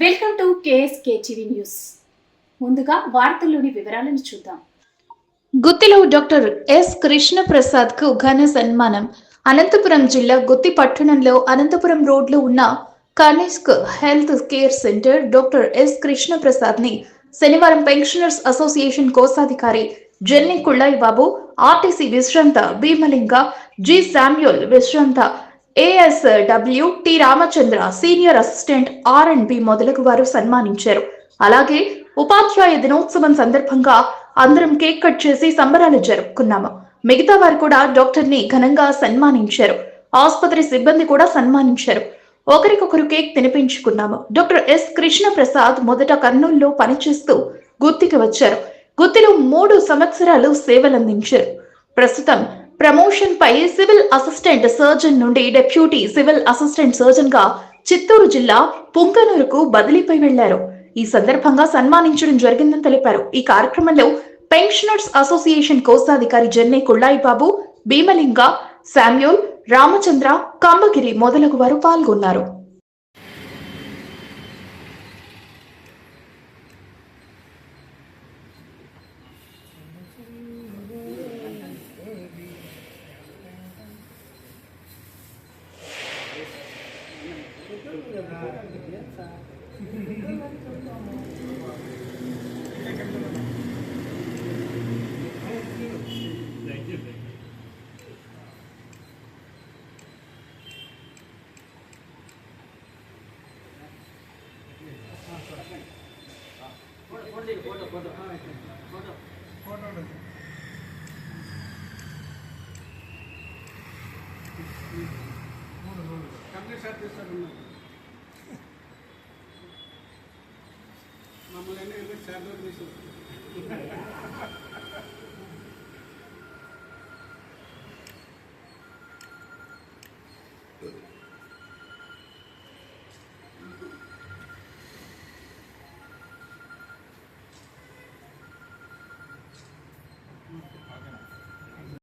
Welcome to KSK TV news. ముందుగా వార్తల్లోని వివరాలను చూద్దాం. గుత్తిలో డాక్టర్ ఎస్ కృష్ణ ప్రసాద్కు ఘన సన్మానం. అనంతపురం జిల్లా గుత్తి పట్టణంలో అనంతపురం రోడ్లో ఉన్న Kanishk health care centre doctor S Krishna ప్రసాద్ని శనివారం పెన్షనర్స్ అసోసియేషన్ కోశాధికారి జెన్ని కుళ్ళాయి బాబు ఆర్టీసీ విశ్రాంత భీమలింగ జి శామ్యుల్ విశ్రాంత AS W T Ramachandra senior assistant R and B మొదలగు వారు సన్మానించారు. అలాగే ఉపాధ్యాయ దినోత్సవం సందర్భంగా అందరం కేక్ కట్ చేసి సంబరాలు జరుపుకున్నాము. మిగతా వారు కూడా డాక్టర్ని ఘనంగా సన్మానించారు. ఆసుపత్రి సిబ్బంది కూడా సన్మానించారు. ఒకరికొకరు కేక్ తినిపించుకున్నాము. డాక్టర్ ఎస్ కృష్ణ ప్రసాద్ మొదట కర్నూలులో పనిచేస్తూ గుత్తికి వచ్చారు. గుత్తిలో మూడు సంవత్సరాలు సేవలందించారు. ప్రస్తుతం ప్రమోషన్ పై సివిల్ అసిస్టెంట్ సర్జన్ నుండి డెప్యూటీ సివిల్ అసిస్టెంట్ సర్జన్గా చిత్తూరు జిల్లా పుంగనూరుకు బదిలీపై వెళ్ళారు. ఈ సందర్భంగా సన్మానించడం జరిగిందని తెలిపారు. ఈ కార్యక్రమంలో పెన్షనర్స్ అసోసియేషన్ కోశాధికారి జెన్నె కుళ్ళాయి బాబు భీమలింగ శామ్యూల్ రామచంద్ర కంబగిరి మొదలగు వారు పాల్గొన్నారు. Photo photo photo photo complete certificate మమ్మల్ని అన్నీ ఎందుకు షాట్లో తీసు